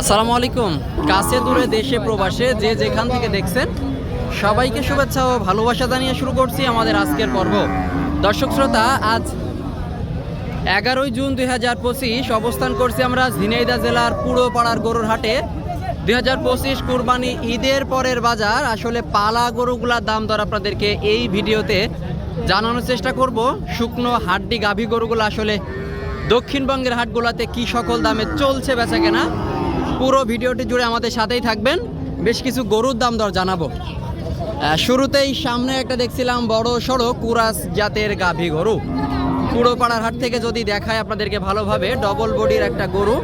আসসালামু আলাইকুম। কাছে দূরে দেশে প্রবাসে যে যেখান থেকে দেখছেন, সবাইকে শুভেচ্ছা ও ভালোবাসা জানিয়ে শুরু করছি আমাদের আজকের পর্ব। দর্শক শ্রোতা, আজ এগারোই জুন দুই হাজার পঁচিশ, অবস্থান করছি আমরা ঝিনাইদা জেলার পুরোপাড়ার গরুর হাটে। দুই হাজার পঁচিশ কুরবানি ঈদের পরের বাজার, আসলে পালা গরুগুলার দাম দর আপনাদেরকে এই ভিডিওতে জানানোর চেষ্টা করব। শুকনো হাড্ডি গাভী গরুগুলো আসলে দক্ষিণবঙ্গের হাটগুলোতে কি সকল দামে চলছে বেচা কেনা পুরো ভিডিওটি জুড়ে আমাদের সাথেই থাকবেন। বেশ কিছু গরুর দাম দর জানাব। শুরুতেই সামনে একটা দেখছিলাম বড় সড়ো কুরাস জাতের গাভী গরু। পুরোপাড়ার হাট থেকে যদি দেখায় আপনাদেরকে ভালোভাবে ডবল বডির একটা গরু।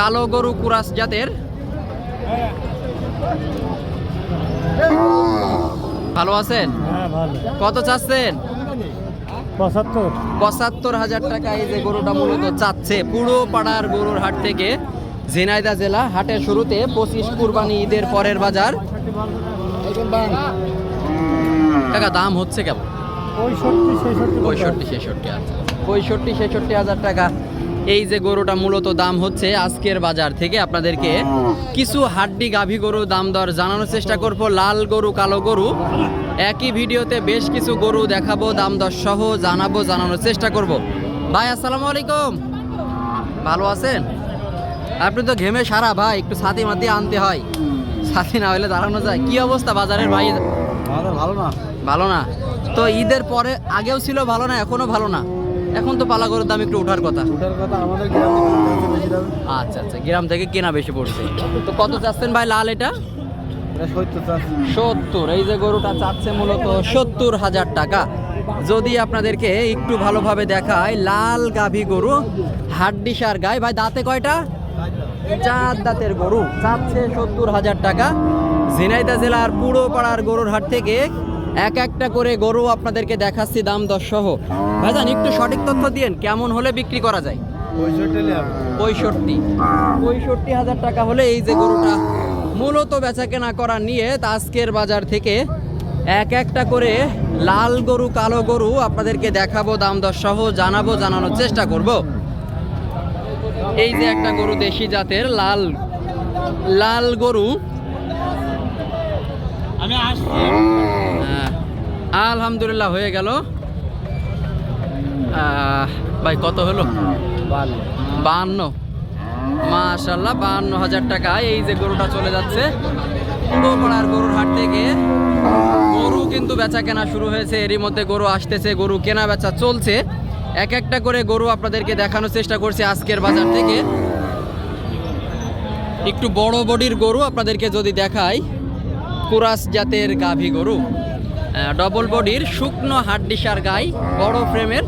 কালো গরু কুরাস জাতের। ভালো আছেন? হ্যাঁ কত চাচ্ছেন? পঁচাত্তর। পঁচাত্তর হাজার টাকা এই যে গরুটা মূলত চাচ্ছে পুরো পাড়ার গরুর হাট থেকে। ঝিনাইদা জেলা, হাটের শুরুতে পঁচিশ কুরবানি ঈদের পরের বাজার। টাকা দাম হচ্ছে কেমন? পঁয়ষট্টি, ছেষট্টি আচ্ছা। পঁয়ষট্টি, ছেষট্টি হাজার টাকা। এই যে গরুটা মূলত দাম হচ্ছে আজকের বাজার থেকে। আপনাদেরকে কিছু হাড্ডি গাভী গরু দাম দর জানানোর চেষ্টা করব। লাল গরু, কালো গরু। একই ভিডিওতে বেশ কিছু গরু দেখাবো, দাম দর সহ জানাব, জানানোর চেষ্টা করব। ভাই, আসসালামু আলাইকুম। ভালো আছেন? আপনি তো ঘেমে সারা ভাই একটু সাথী মাতি আনতে হয়। সাথী না হলে দাঁড়ানো যায়। কি অবস্থা বাজারের ভাই? ভালো না। ভালো না। তো ঈদের পরে আগেও ছিল ভালো না এখনও ভালো না? এখন তো পালা গরুর দাম একটু ওঠার কথা। আমাদের আচ্ছা আচ্ছা গ্রাম থেকে কেনা বেশি পড়ছে। তো কত চাচ্ছেন ভাই লাল এটা? সত্তর এই যে গরুটা চাচ্ছে মূলত সত্তর হাজার টাকা। যদি আপনাদেরকে একটু ভালোভাবে দেখায় লাল গাভী গরু হাড্ডি সার গায়ে ভাই দাঁতে কয়টা? চার দাঁতের গরু। চাচ্ছে সত্তর হাজার টাকা। ঝিনাইদা জেলার পুরো পাড়ার গরুর হাট থেকে এক একটা করে গরু আপনাদেরকে দেখাচ্ছি, দাম দশ সহ। ভাইজান, একটু সঠিক তথ্য দিয়েন, কেমন হলে বিক্রি করা যায়? পঁয়ষট্টি। পঁয়ষট্টি হাজার টাকা হলে এই যে গরুটা মূলত বেচা কেনা করা নিয়ে তা আজকের বাজার থেকে এক একটা করে লাল গরু, কালো গরু আপনাদেরকে দেখাবো, দাম দর সহ জানাব, জানানোর চেষ্টা করব। এই যে একটা গরু দেশি জাতের লাল লাল গরু। আমি আহ, আলহামদুলিল্লাহ হয়ে গেল। আহ, ভাই কত হলো? ভালো বাহান্ন মাশাল্লাহ বাহান্ন হাজার টাকা। এই যে গরুটা চলে যাচ্ছে। পুরোপাড়ার গরুর হাট থেকে গরু কিন্তু বেচা কেনা শুরু হয়েছে। এরই মধ্যে গরু আসতেছে গরু কেনা বেচা চলছে। এক একটা করে গরু আপনাদেরকে দেখানোর চেষ্টা করছি আজকের বাজার থেকে। একটু বড় বডির গরু আপনাদেরকে যদি দেখাই, কুরাস জাতের গাভী গরু। ডবল বডির শুকনো হাড্ডিসার গাই, বড় ফ্রেমের।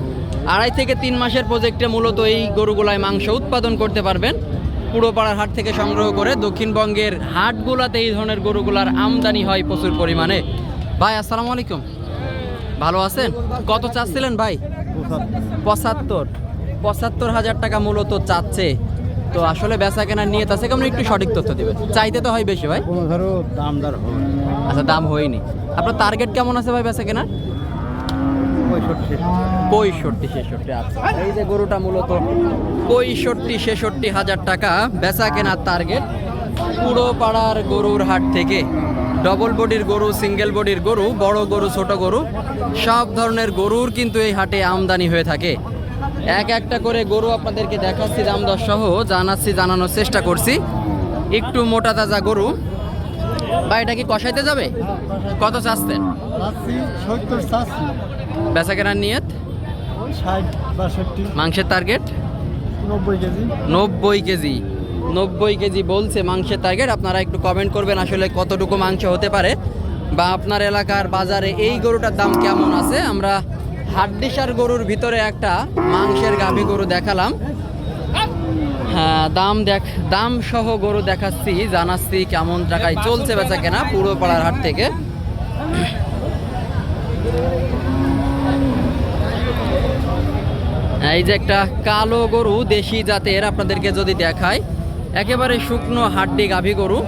আড়াই থেকে তিন মাসের প্রজেক্টে মূলত এই গরুগুলায় মাংস উৎপাদন করতে পারবেন। পুরোপাড়ার হাট থেকে সংগ্রহ করে দক্ষিণবঙ্গের হাটগুলাতে এই ধরনের গরুগুলার আমদানি হয় প্রচুর পরিমাণে। ভাই, আসসালামু আলাইকুম। ভালো আছেন? কত চাচ্ছিলেন ভাই? পঁচাত্তর। পঁচাত্তর হাজার টাকা মূলত চাচ্ছে। তো আসলে বেচা কেনার নিয়ে আছে কেমন একটু সঠিক তথ্য দিবেন। চাইতে তো হয় বেশি ভাই। ধরো দাম দর আচ্ছা দাম হয়নি। আপনার টার্গেট কেমন আছে ভাই বেচা কেনার? পঁয়ষট্টি। ছেষট্টি আচ্ছা। এই যে গরুটা মূলত। পঁয়ষট্টি ছেষট্টি হাজার টাকা বেচা কেনার টার্গেট পুরো পাড়ার গরুর হাট থেকে। ডবল বডির গরু সিঙ্গেল বডির গরু বড় গরু ছোট গরু সব ধরনের গরুর কিন্তু এই হাটে আমদানি হয়ে থাকে। এক একটা করে গরু আপনাদেরকে দেখাচ্ছি দাম দর সহ জানাচ্ছি জানানোর চেষ্টা করছি। একটু মোটা তাজা গরু। বা এটা কি কষাইতে যাবে? কত চাচ্ছেন? বেচা কেনার নিয়ত? মাংসের টার্গেট নব্বই কেজি। নব্বই কেজি। নব্বই কেজি বলছে মাংসের টার্গেট আপনারা একটু কমেন্ট করবেন আসলে কতটুকু মাংস হতে পারে। বা আপনার এলাকার বাজারে এই গরুটার দাম কেমন আছে? আমরা হাড্ডিসার গরুর ভিতরে একটা মাংসের গাভী গরু দেখালাম। হ্যাঁ দাম দেখ, দাম সহ গরু দেখাচ্ছি, জানাচ্ছি কেমন টাকায় চলছে বেচা কেনা পুরো পাড়ার হাট থেকে। এই যে একটা কালো গরু দেশি জাতের, আপনাদেরকে যদি দেখায় একেবারে শুকনো হাড্ডি গাভী গরু।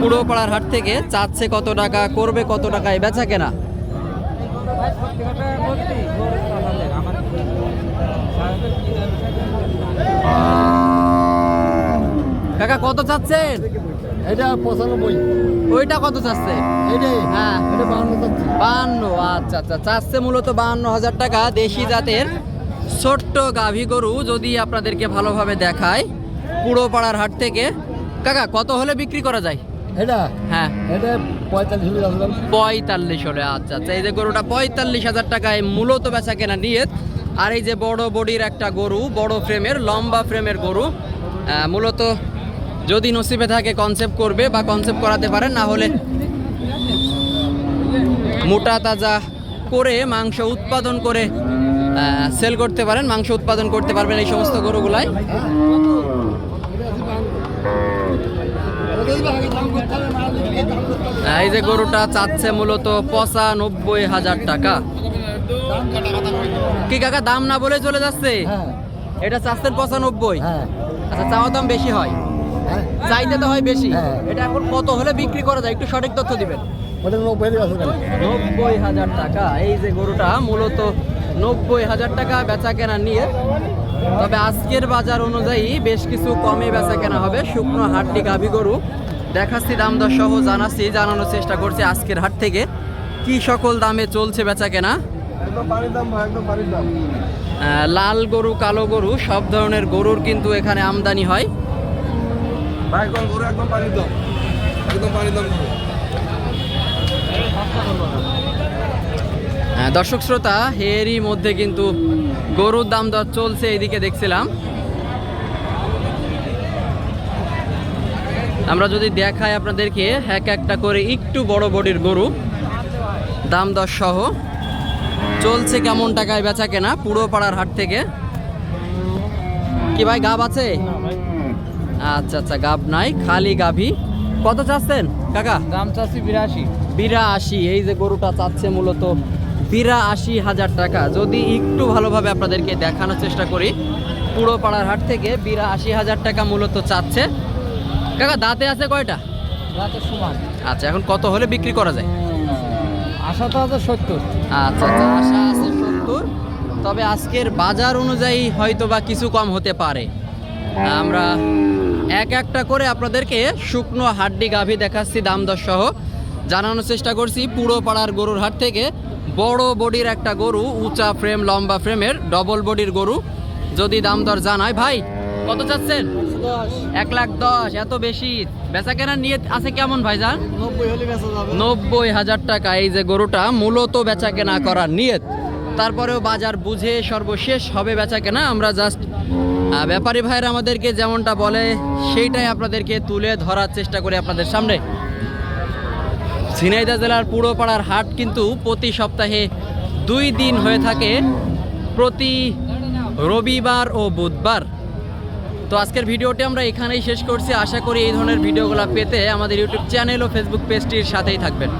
পুরো পাড়ার হাট থেকে চাচ্ছে কত টাকা করবে কত টাকায় বেচা কেনা? কাকা কত চাচ্ছেন? এটা পঁচানব্বই। ওইটা কত চাচ্ছে? এটাই। হ্যাঁ। এটা বাহান্ন চাচ্ছি। বাহান্ন আচ্ছা আচ্ছা। চাচ্ছে মূলত বাহান্ন হাজার টাকা। দেশি জাতের ছোট্ট গাভী গরু যদি আপনাদেরকে ভালোভাবে দেখায় পুরো পাড়ার হাট থেকে। কাকা কত হলে বিক্রি করা যায়? এটা? হ্যাঁ। এটা পঁয়তাল্লিশ হলে পঁয়তাল্লিশ হলে আচ্ছা আচ্ছা। এই যে গরুটা পঁয়তাল্লিশ হাজার টাকায় মূলত বেচা কেনা নিয়ে আর এই যে বড় বডির একটা গরু বড় ফ্রেমের লম্বা ফ্রেমের গরু মূলত যদি নসিবে থাকে কনসেপ্ট করবে বা কনসেপ্ট করাতে পারেন না হলে মোটা তাজা করে মাংস উৎপাদন করে সেল করতে পারেন মাংস উৎপাদন করতে পারবেন এই সমস্ত গরুগুলাই। এই যে গরুটা চাচ্ছে মূলত পঁচানব্বই হাজার টাকা। কি কাকা দাম না বলে চলে যাচ্ছে? হ্যাঁ। এটা চাচ্ছেন পঁচানব্বই? হ্যাঁ। আচ্ছা চাওয়া দাম বেশি হয়? হ্যাঁ। চাইতে তো হয় বেশি। এটা এখন কত হলে বিক্রি করা যায়? একটু সঠিক তথ্য দিবেন। নব্বই হাজার টাকা। এই যে গরুটা মূলত নব্বই হাজার টাকা বেচা কেনা নিয়ে। তবে আজকের বাজার অনুযায়ী বেশ কিছু কমে বেচা কেনা হবে। শুকনো হাটটি গাভী গরু। দেখাচ্ছি দাম দর সহ জানাচ্ছি জানানোর চেষ্টা করছি আজকের হাট থেকে। কি সকল দামে চলছে বেচা কেনা লাল গরু কালো গরু সব ধরনের গরুর কিন্তু এখানে আমদানি হয়। একদম পানির দাম। একদম পানির দাম হ্যাঁ, দর্শক শ্রোতা এরই মধ্যে কিন্তু গরুর দাম দর চলছে এইদিকে দেখছিলাম। আমরা যদি দেখাই আপনাদেরকে এক একটা করে একটু বড় বডির গরু দাম দর সহ। চলছে কেমন টাকায় বেচা কেনা পুরো পাড়ার হাট থেকে? কি ভাই গাব আছে? আচ্ছা আচ্ছা গাব নাই খালি গাভী। কত চাচ্ছেন কাকা? দাম চাচ্ছি বিরাশি। বিরাশি এই যে গরুটা চাচ্ছে মূলত বিরাশি হাজার টাকা। যদি একটু ভালোভাবে আপনাদেরকে দেখানোর চেষ্টা করি পুরো পাড়ার হাট থেকে বিরাশি হাজার টাকা মূলত চাচ্ছে। কাকা দাঁতে আছে কয়টা? সমান। আচ্ছা এখন কত হলে বিক্রি করা যায়? আশা তো আছে সত্তর। আচ্ছা আচ্ছা আশা আছে সত্তর। তবে আজকের বাজার অনুযায়ী হয়তো বা কিছু কম হতে পারে। আমরা এক একটা করে আপনাদেরকে শুকনো হাড্ডি গাভী দেখাচ্ছি দাম দর সহ। জানানোর চেষ্টা করছি পুরো পাড়ার গরুর হাট থেকে বড় বডির একটা গরু উঁচা ফ্রেম লম্বা ফ্রেমের ডবল বডির গরু। যদি দাম দর জানায় ভাই কত চাচ্ছেন? এক লাখ দশ এত বেশি। বেচা কেনার নিয়ে আছে কেমন ভাইজান? নব্বই হাজার টাকা এই যে গরুটা মূলত বেচা কেনা করার নিয়ত। তারপরেও বাজার বুঝে সর্বশেষ হবে বেচা কেনা। আমরা জাস্ট ব্যাপারী ভাইয়ের আমাদেরকে যেমনটা বলে সেইটাই আপনাদেরকে তুলে ধরার চেষ্টা করি আপনাদের সামনে। ঝিনাইদহ জেলার পুরোপাড়ার হাট কিন্তু প্রতি সপ্তাহে দুই দিন হয়ে থাকে প্রতি রবিবার ও বুধবার। তো আজকের ভিডিওটি আমরা এখানেই শেষ করছি। আশা করি এই ধরনের ভিডিওগুলো পেতে আমাদের ইউটিউব চ্যানেল ও ফেসবুক পেজটির সাথেই থাকবেন।